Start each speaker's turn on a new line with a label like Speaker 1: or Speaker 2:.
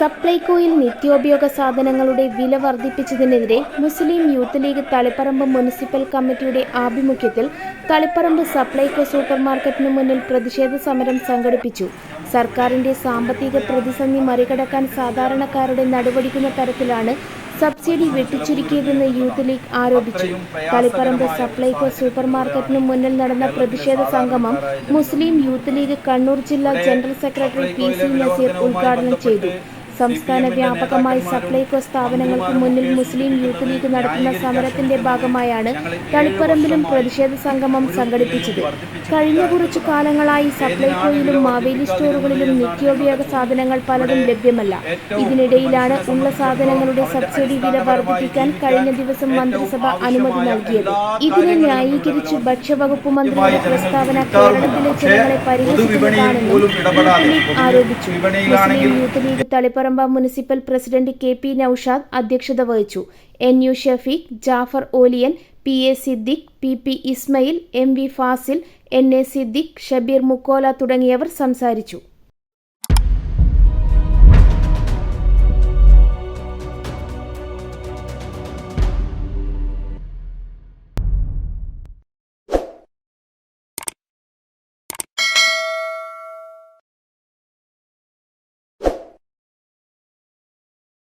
Speaker 1: സപ്ലൈകോയിൽ നിത്യോപയോഗ സാധനങ്ങളുടെ വില വർദ്ധിപ്പിച്ചതിനെതിരെ Muslim youth league Taliparamba municipal കമ്മിറ്റിയുടെ ആഭിമുഖ്യത്തിൽ തളിപ്പറമ്പ് സപ്ലൈകോ സൂപ്പർമാർക്കറ്റിനു മുന്നിൽ പ്രതിഷേധ സമരം സംഘടിപ്പിച്ചു. സർക്കാരിന്റെ സാമ്പത്തിക പ്രതിസന്ധി മറികടക്കാൻ സാധാരണക്കാരുടെ നടപടിക്കുന്ന തരത്തിലാണ് സബ്സിഡി വെട്ടിച്ചുരുക്കിയതെന്ന് യൂത്ത് ലീഗ് ആരോപിച്ചു. തളിപ്പറമ്പ് സപ്ലൈകോ സൂപ്പർ മാർക്കറ്റിനു മുന്നിൽ നടന്ന പ്രതിഷേധ സംഗമം മുസ്ലിം യൂത്ത് ലീഗ് കണ്ണൂർ ജില്ലാ general secretary P C Naseer ഉദ്ഘാടനം ചെയ്തു. സംസ്ഥാന വ്യാപകമായി സപ്ലൈകോ സ്ഥാപനങ്ങൾക്ക് മുന്നിൽ മുസ്ലിം യൂത്ത് ലീഗ് നടത്തുന്ന സമരത്തിന്റെ ഭാഗമായാണ് തളിപ്പറമ്പിലും പ്രതിഷേധ സംഗമം സംഘടിപ്പിച്ചത്. കഴിഞ്ഞ കുറച്ചു കാലങ്ങളായി സപ്ലൈകോയിലും മാവേലി സ്റ്റോറുകളിലും നിത്യോപയോഗ സാധനങ്ങൾ പലതും ലഭ്യമല്ല. ഇതിനിടയിലാണ് ഉള്ള സാധനങ്ങളുടെ സബ്സിഡി വില വർദ്ധിപ്പിക്കാൻ കഴിഞ്ഞ ദിവസം മന്ത്രിസഭ അനുമതി നൽകിയത്. ഇതിനെ ന്യായീകരിച്ച് ഭക്ഷ്യവകുപ്പ് മന്ത്രിയുടെ പ്രസ്താവന കേരളത്തിലെ ജനങ്ങളെ പരിഹസിക്കുന്നതാണെന്നും ലീഗ് ആരോപിച്ചു. Muslim Youth League Taliparamba municipal president K P Noushad അധ്യക്ഷത വഹിച്ചു. N U Shafeeq Jafar Oliyan P A Siddique P P Ismail M V Fazil N A Siddique Shabeer Mukkola തുടങ്ങിയവർ സംസാരിച്ചു.